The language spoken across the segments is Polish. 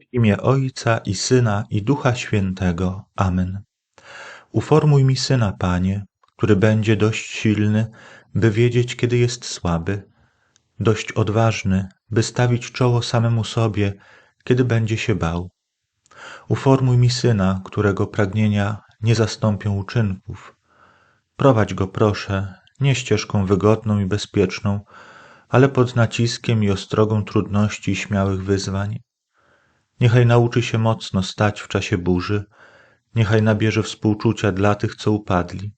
W imię Ojca i Syna i Ducha Świętego. Amen. Uformuj mi syna, Panie, który będzie dość silny, by wiedzieć, kiedy jest słaby, dość odważny, by stawić czoło samemu sobie, kiedy będzie się bał. Uformuj mi syna, którego pragnienia nie zastąpią uczynków. Prowadź go, proszę, nie ścieżką wygodną i bezpieczną, ale pod naciskiem i ostrogą trudności i śmiałych wyzwań. Niechaj nauczy się mocno stać w czasie burzy, niechaj nabierze współczucia dla tych, co upadli.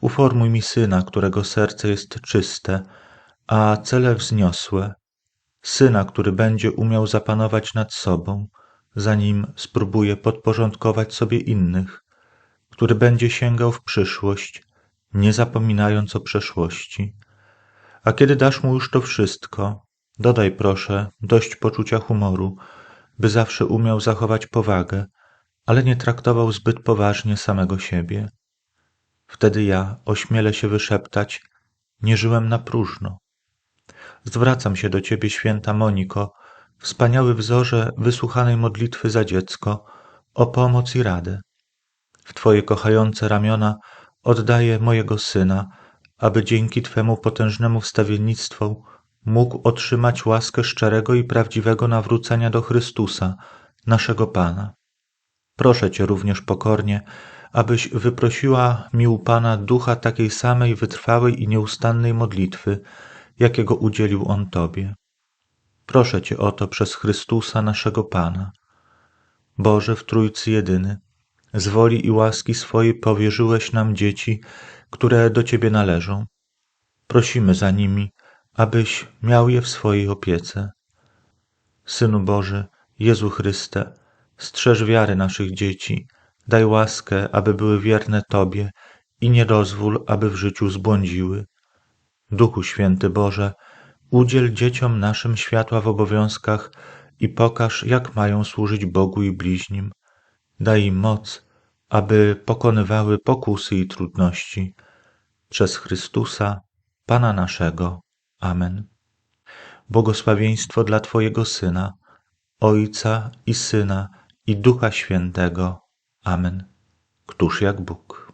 Uformuj mi syna, którego serce jest czyste, a cele wzniosłe, syna, który będzie umiał zapanować nad sobą, zanim spróbuje podporządkować sobie innych, który będzie sięgał w przyszłość, nie zapominając o przeszłości. A kiedy dasz mu już to wszystko, dodaj proszę dość poczucia humoru, by zawsze umiał zachować powagę, ale nie traktował zbyt poważnie samego siebie. Wtedy ja ośmielę się wyszeptać, nie żyłem na próżno. Zwracam się do Ciebie, święta Moniko, wspaniały wzorze wysłuchanej modlitwy za dziecko, o pomoc i radę. W Twoje kochające ramiona oddaję mojego syna, aby dzięki Twemu potężnemu wstawiennictwu mógł otrzymać łaskę szczerego i prawdziwego nawrócenia do Chrystusa, naszego Pana. Proszę Cię również pokornie, abyś wyprosiła mi u Pana ducha takiej samej wytrwałej i nieustannej modlitwy, jakiego udzielił On Tobie. Proszę Cię o to przez Chrystusa naszego Pana. Boże w Trójcy Jedyny, z woli i łaski swojej powierzyłeś nam dzieci, które do Ciebie należą. Prosimy za nimi, abyś miał je w swojej opiece. Synu Boży, Jezu Chryste, strzeż wiary naszych dzieci, daj łaskę, aby były wierne Tobie i nie dozwól, aby w życiu zbłądziły. Duchu Święty Boże, udziel dzieciom naszym światła w obowiązkach i pokaż, jak mają służyć Bogu i bliźnim. Daj im moc, aby pokonywały pokusy i trudności. Przez Chrystusa, Pana naszego. Amen. Błogosławieństwo dla Twojego Syna, Ojca i Syna i Ducha Świętego. Amen. Któż jak Bóg.